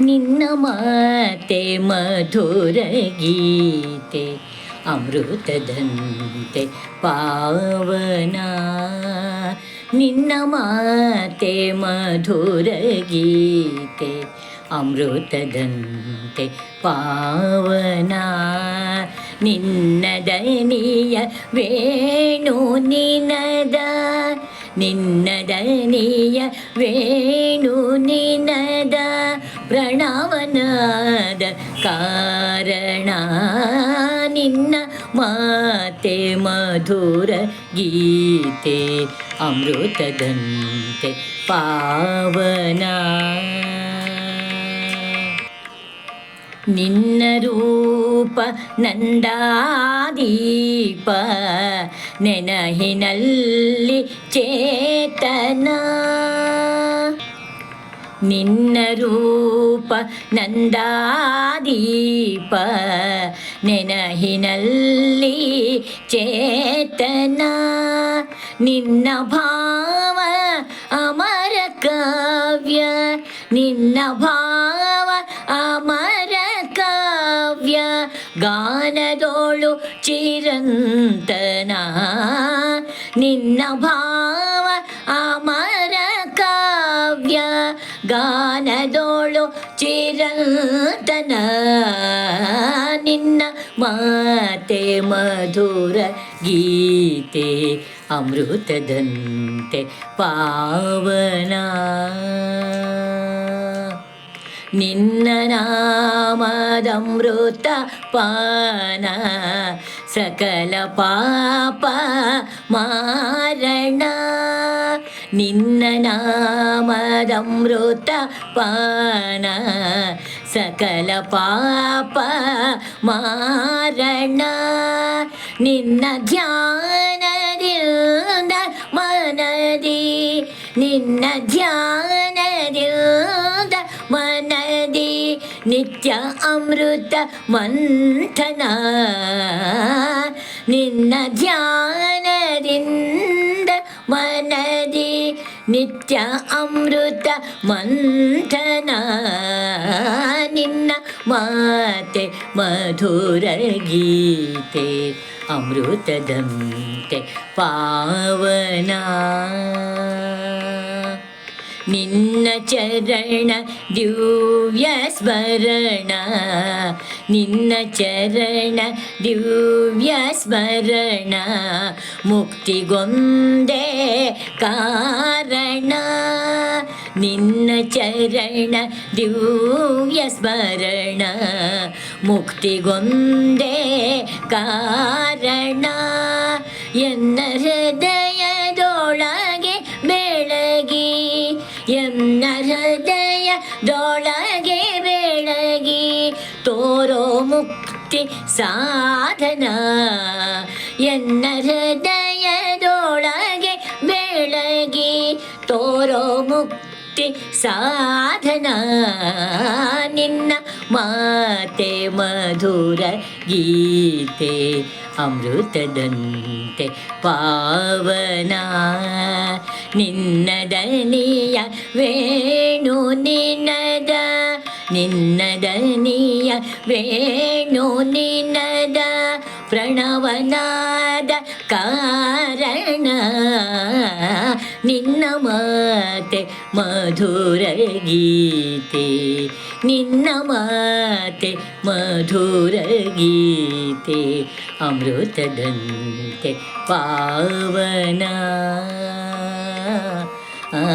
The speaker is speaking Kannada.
ನಿನ್ನ ಮಾತೆ ಮಧುರ ಗೀತೆ, ಅಮೃತದಂತೆ ಪಾವನ. ನಿನ್ನ ಮಾತೆ ಮಧುರ ಗೀತೆ, ಅಮೃತದಂತೆ ಪಾವನ. ನಿನ್ನ ದನಿಯ ವೇಣು ನಿನದ, ನಿನ್ನ ದನಿಯ ವೇಣು ನಿನದ. ಪ್ರಣವನಾದ ಕಾರಣ ನಿನ್ನ ಮಾತೆ ಮಧುರ ಗೀತೆ ಅಮೃತದಂತೆ ಪಾವನ. ನಿನ್ನ ರೂಪ ನಂದಾದೀಪ ನೆನಹಿನಲ್ಲಿ ಚೇತನ. ನಿನ್ನ ರೂಪ ನಂದಾದೀಪ ನೆನಹಿನಲ್ಲಿ ಚೇತನ ನಿನ್ನ ಭಾವ ಅಮರ ಕಾವ್ಯ ನಿನ್ನ ಭಾವ ಅಮರ ಕಾವ್ಯ ಗಾನದೋಳು ಚಿರಂತನ ನಿನ್ನ ಭಾವ ಗಾನದೋಳು ಚಿರಂತನ ನಿನ್ನ ಮಾತೆ ಮಧುರ ಗೀತೆ ಅಮೃತದಂತೆ ಪಾವನ ನಿನ್ನ ನಾಮದಮೃತ ಪಾನ ಸಕಲ ಪಾಪ ಮಾರಣ ನಿನ್ನ ನಾಮದಮೃತ ಪಾನ ಸಕಲ ಪಾಪ ಮಾರಣ ನಿನ್ನ ಧ್ಯಾನದಿಂದ ಮನದಿ ನಿನ್ನ ಧ್ಯಾನದಿಂದ ಮನದಿ ನಿತ್ಯ ಅಮೃತ ಮಂಥನ ನಿನ್ನ ಧ್ಯಾನದಿಂದ ಮನದಿ ನಿತ್ಯ ಅಮೃತ ಮಂಥನ ನಿನ್ನ ಮಾತೆ ಮಧುರ ಗೀತೆ ಅಮೃತದಂತೆ ಪಾವನ ನಿನ್ನ ಚರಣ ದಿವ್ಯ ಸ್ಮರಣ. ನಿನ್ನ ಚರಣ ದಿವ್ಯ ಸ್ಮರಣ. ಮುಕ್ತಿಗೊಂದೇ ಕಾರಣ. ನಿನ್ನ ಚರಣ ದಿವ್ಯ ಸ್ಮರಣ. ಮುಕ್ತಿಗೊಂದೇ ಕಾರಣ ಎನ್ನ ಹೃದಯದೊಳಗೆ ಹೃದಯದೊಳಗೆ ಬೆಳಗಿ ತೋರೋ ಮುಕ್ತಿ ಸಾಧನ. ಎನ್ನ ಹೃದಯದೊಳಗೆ ಬೆಳಗಿ ತೋರೋ ಮುಕ್ತಿ ಸಾಧನ. ನಿನ್ನ ಮಾತೆ ಮಧುರ ಗೀತೆ ಅಮೃತದಂತೆ ಪಾವನ. ನಿನ್ನ ದನಿಯ ವೇಣು ನಿನ್ನ ದನಿಯ ವೇಣು ನಿನ್ನದ ಪ್ರಣವನಾದ ಕಾರಣ. ನಿನ್ನ ಮಾತೆ ಮಧುರ ಗೀತೆ. ನಿನ್ನ ಮಾತೆ ಮಧುರ ಗೀತೆ. ಅಮೃತದಂತೆ ಪಾವನ. ಆ